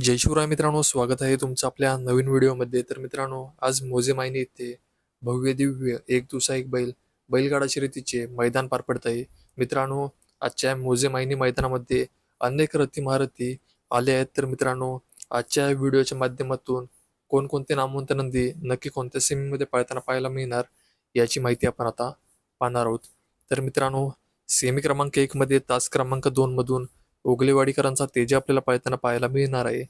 जय शिवराय मित्रांनो स्वागत आहे तुमचं आपल्या नवीन व्हिडिओमध्ये. तर मित्रांनो आज मोजे मायने येथे भव्य दिव्य एक दिवसा एक बैल बैलगाडा शर्यतीचे मैदान पार पडत आहे. मित्रांनो आजच्या मोजे मायनी मैदानामध्ये अनेक रथी महारथी आले आहेत. तर मित्रांनो आजच्या व्हिडिओच्या माध्यमातून कोणकोणते नामवंत नंदी नक्की कोणत्या सेमीमध्ये पाळताना पाहायला मिळणार याची माहिती आपण आता पाहणार आहोत. तर मित्रांनो सेमी क्रमांक एकमध्ये तास क्रमांक दोनमधून ओगलेवाडीकरांचा तेजा आपल्याला पाळताना पाहायला मिळणार आहे.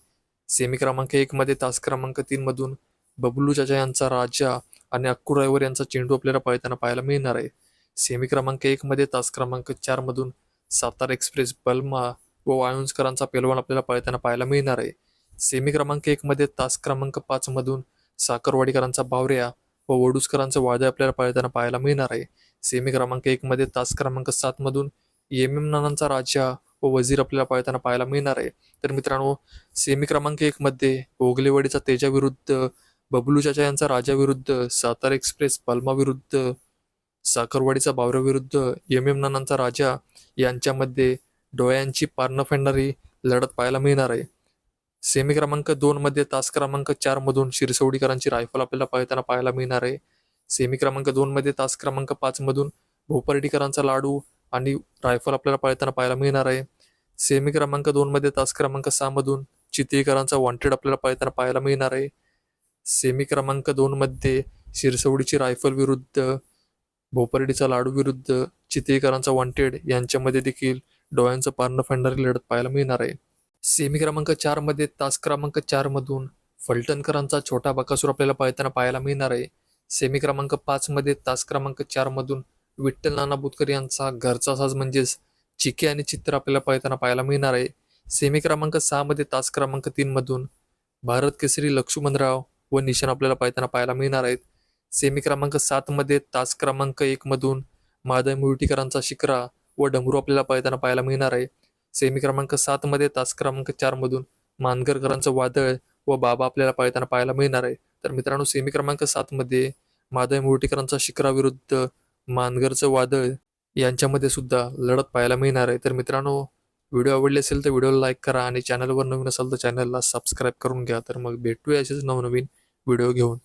सेमी क्रमांक एक मध्ये तास क्रमांक तीन मधून बबलू चाचा यांचा राजा आणि अक्कू रायवर यांचा चेंडू आपल्याला पाळताना पाहायला मिळणार आहे. सेमी क्रमांक एक मध्ये तास क्रमांक चार मधून सातारा एक्सप्रेस बल्मा व वाळुंजकरांचा पेलवान आपल्याला पाळताना पाहायला मिळणार आहे. सेमी क्रमांक एक मध्ये तास क्रमांक पाच मधून साखरवाडीकरांचा बावऱ्या व वडूसकरांचं वादळ आपल्याला पाळताना पाहायला मिळणार आहे. सेमी क्रमांक एक मध्ये तास क्रमांक सात मधून एम एम नानांचा राजा व वजीर आपल्याला पाळताना पाहायला मिळणार आहे. तर मित्रांनो सेमी क्रमांक एक मध्ये ओगलेवाडीचा तेजाविरुद्ध बबलू चाचा यांचा राजाविरुद्ध सातारा एक्सप्रेस पल्मा विरुद्ध साखरवाडीचा बावरा विरुद्ध एम एम नानांचा राजा यांच्यामध्ये डोळ्यांची पारणं फेडणारी लढत पाहायला मिळणार आहे. सेमी क्रमांक दोन मध्ये तास क्रमांक चार मधून शिरसवडीकरांची रायफल आपल्याला पाळताना पाहायला मिळणार आहे. सेमी क्रमांक दोन मध्ये तास क्रमांक पाच मधून भोपर्डीकरांचा लाडू आणि रायफल आपल्याला पाळताना पाहायला मिळणार आहे. सेमी क्रमांक दोनमध्ये तास क्रमांक सहामधून चितेकरांचा वॉन्टेड आपल्याला पाळताना पाहायला मिळणार आहे. सेमी क्रमांक दोनमध्ये शिरसवडीची रायफल विरुद्ध भोपर्डीचा लाडू विरुद्ध चितेकरांचा वॉन्टेड यांच्यामध्ये देखील डोळ्यांचं पारणं फेडणारी लढत पाहायला मिळणार आहे. सेमी क्रमांक चारमध्ये तास क्रमांक चारमधून फलटणकरांचा छोटा बकासूर आपल्याला पाळताना पाहायला मिळणार आहे. सेमी क्रमांक पाचमध्ये तास क्रमांक चारमधून विठ्ठल नाना बुतकर यांचा घरचा साज म्हणजेच चिके आणि चित्र आपल्याला पाहताना पाहायला मिळणार आहे. सेमी क्रमांक सहा मध्ये तास क्रमांक तीन मधून भारत केसरी लक्ष्मणराव व निशाण आपल्याला पाहताना पाहायला मिळणार आहेत. सेमी क्रमांक सात मध्ये तास क्रमांक एक मधून माधव मुर्टीकरांचा शिकरा व डमरू आपल्याला पाहताना पाहायला मिळणार आहे. सेमी क्रमांक सात मध्ये तास क्रमांक चार मधून मानगरकरांचं वादळ व बाबा आपल्याला पाळताना पाहायला मिळणार आहे. तर मित्रांनो सेमी क्रमांक सात मध्ये माधव मुर्टीकरांचा शिकरा विरुद्ध मानगरचं वादळ यांच्यामध्ये सुद्धा लढत पाहायला मिळणार आहे. तर मित्रांनो व्हिडिओ आवडले असेल तर व्हिडिओला लाईक करा आणि चॅनलवर नवीन असेल तर चॅनलला सबस्क्राईब करून घ्या. तर मग भेटूया असेच नवनवीन व्हिडिओ घेऊन.